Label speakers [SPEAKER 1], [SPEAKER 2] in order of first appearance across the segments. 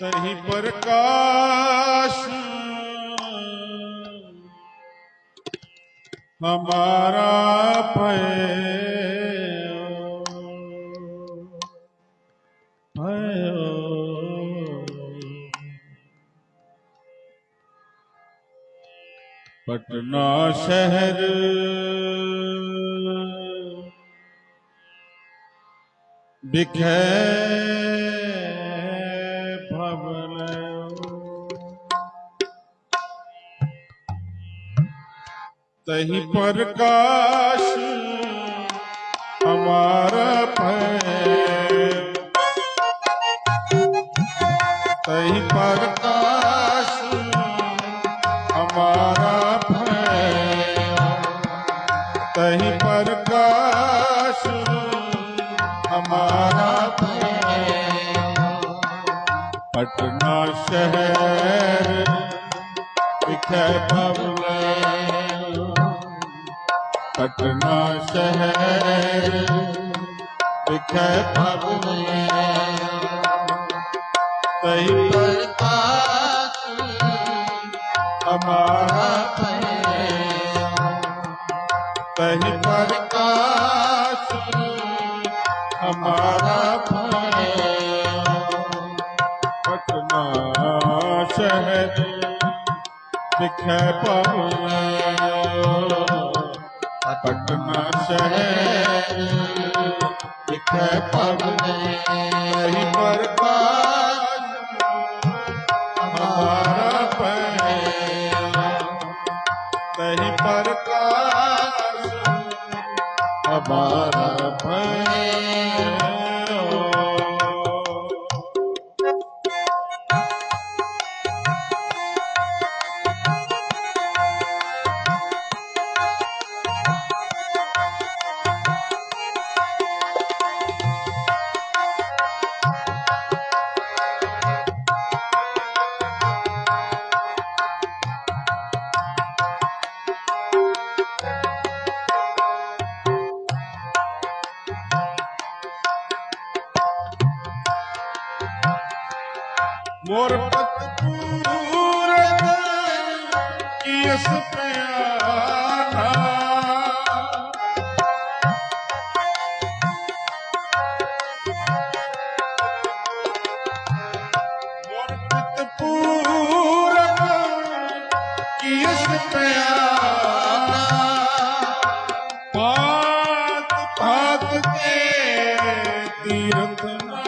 [SPEAKER 1] ਤਹੀ ਪ੍ਰਕਾਸ਼। ਹਮਾਰਾ ਭਇਓ ਭਇਓ ਪਟਨਾ ਸ਼ਹਿਰ। ਵਿਖੇ ਤਹੀ ਪ੍ਰਕਾਸ਼ ਹਮਾਰਾ ਭੈ। ਤਹੀ ਭਵਲੇ ਤਹੀ
[SPEAKER 2] ਪ੍ਰਕਾਸ਼
[SPEAKER 1] ਹਮਾਰਾ ਪਟਨਾ ਸ਼ਹਿਰ ਵਿਖੇ ਭਵਲੇ ਪਟਨਾ ਸ਼ਹਿਰ ਵਿਖੇ ਮੋਰ ਪਤ ਪੂਰਤ ਕੀਸ ਪਿਆਰਾ ਮੋਰ ਪਤ ਪੂਰਤ ਕੀਸ ਪਿਆਰਾ ਪਾਤ ਪਾਤ ਕੇ ਤੀਰਥ ਨਾਨਾ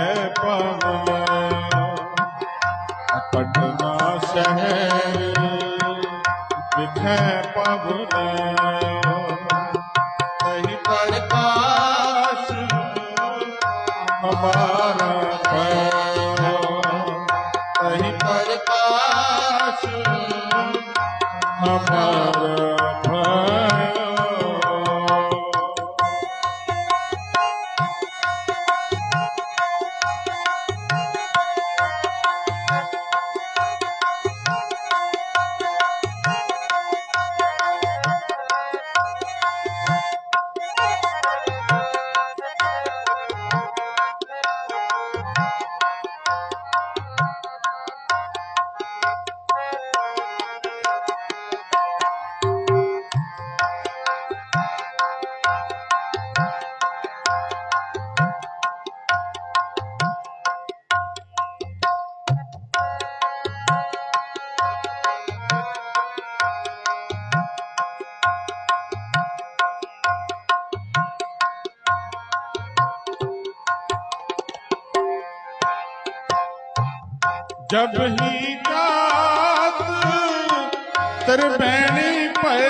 [SPEAKER 1] ਵਿਖੇ ਪਵਲੇ ਤਹੀ ਪ੍ਰਕਾਸ਼ ਹਮਾਰਾ ਭੈ ਤਹੀ ਪ੍ਰਕਾਸ਼ ਹਮਾਰਾ ਜਬ ਹੀ ਜਾਤ ਤਰਬੈਣੀ ਪਏ।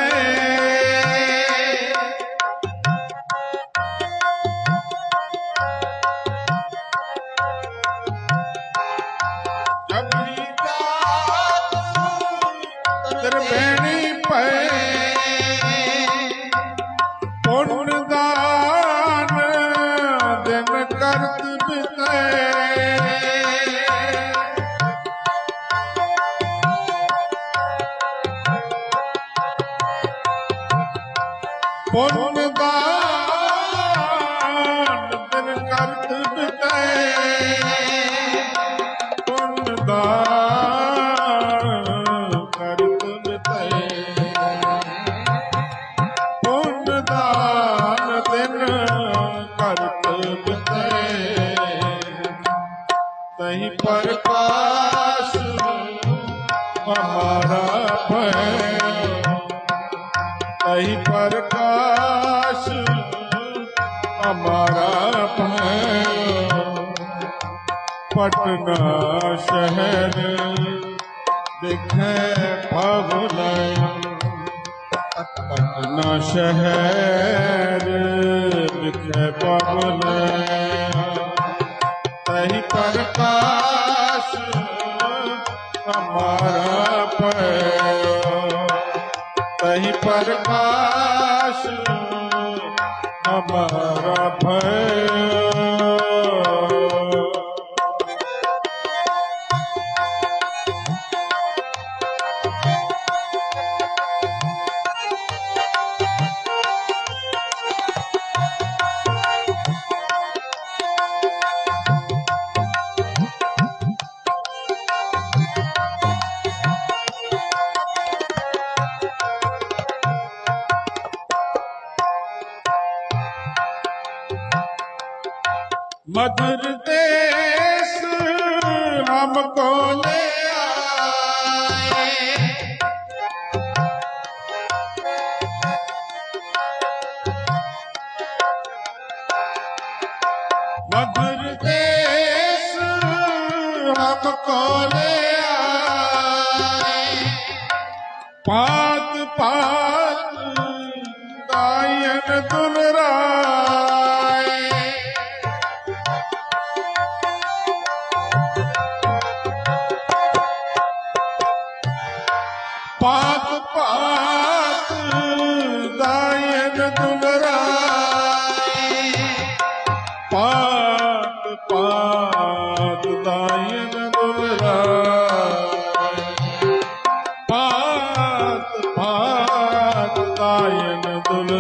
[SPEAKER 1] ਜਬ ਹੀ ਜਾਤ ਤਰਬੈਣੀ ਪਏ। ਹਮਾਰਾ ਭੈ ਪਟਨਾ ਸ਼ਹਿਰ ਦਿਖੈ ਭਵਨ ਪਟਨਾ ਸ਼ਹਿਰ ਦਿਖੈ ਭਵਨ ਤਹੀਂ ਪ੍ਰਕਾਸ਼ ਹਮਾਰਾ ਪੈ ਤਹੀਂ ਪ੍ਰਕਾਸ਼ ਹਮਾਰਾ ਮਧੁਰ ਦੇਸ ਹਮ ਕੋ ਲੈ ਮਧੁਰ ਦੇਸ ਹਮ ਕੋ ਲੈ ਆਏ। ਪਾ ਦਾਇਨ ਦੁਲਰਾਏ ਪਾਤ ਪਾਤ ਦਾਇਨ ਦੁਲਰਾਏ ਪਾਤ ਪਾਤ ਦਾਇਨ ਦੁਲਰਾਏ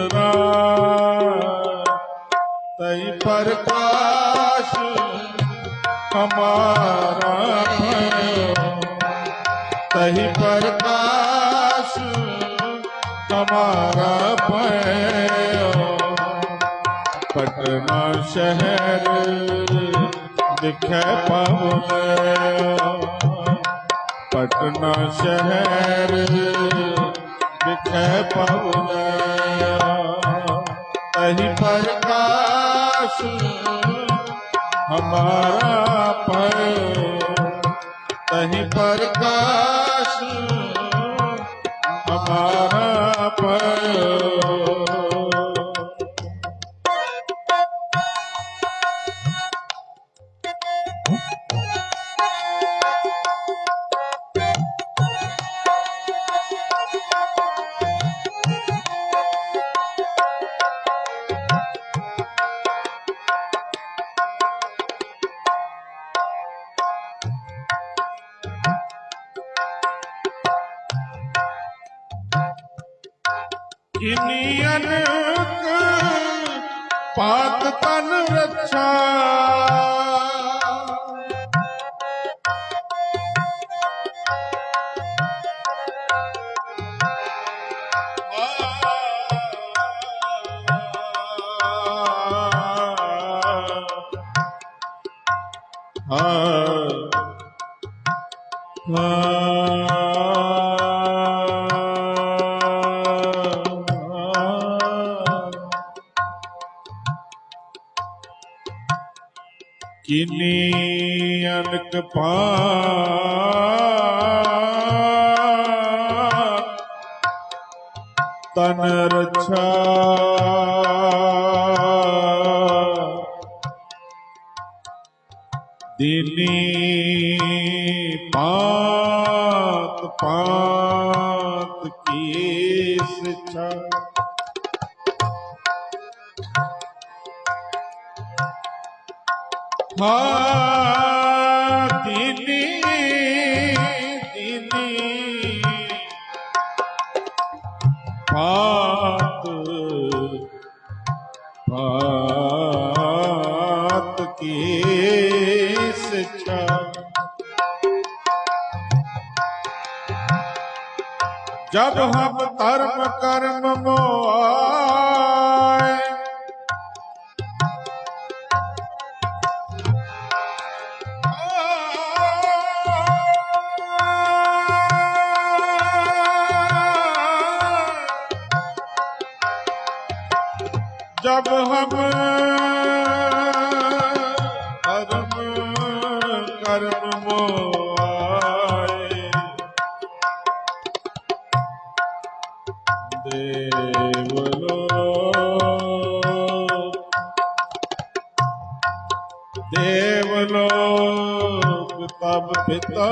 [SPEAKER 1] ਤਈ ਪ੍ਰਕਾਸ਼ ਹਮਾਰਾ। ਭਇਓ ਪਰ ਸ਼ਹਿਰ ਦਿਖੈ ਪਵਨ। ਪਟਨਾ ਸ਼ਹਿਰ ਦਿਖੈ ਪਵਨ। ਅਹੀ ਪ੍ਰਕਾਸ਼ ਹਮਾਰਾ ਪਰ ਤਹੀ ਪ੍ਰਕਾਸ਼ ਇਨੀ ਅਨਕ ਪਾਤ ਤਨ ਰੱਛਾ। Ah ਕਿਨੀ ਅਨਕ ਪਾ ਤਨ ਰਛਾ ਦਿਨੀ ਪਾਤ ਪਾ ਹਾ ਦੀਦੀ ਦੀਦੀ ਪਾਤ ਪਾਤ ਧਰਮ ਕਰਮ ਹਮ ਕਰਮ ਕਰਮ ਮੋਆਏ ਦੇਵ ਲੋ ਦੇਵ ਲੋ ਤਬ ਪਿਤਾ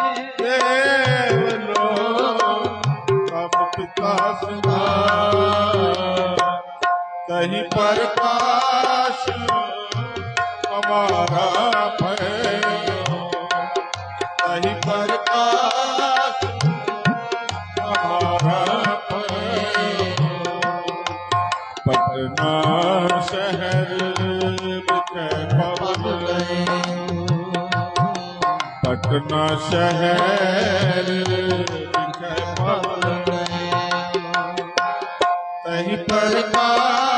[SPEAKER 1] कहीं प्रकाश हमारा भयो कहीं प्रकाश हमारा भयो। पटना शहर बिखे पवन पटना शहर बिखे पवन कहीं प्रकाश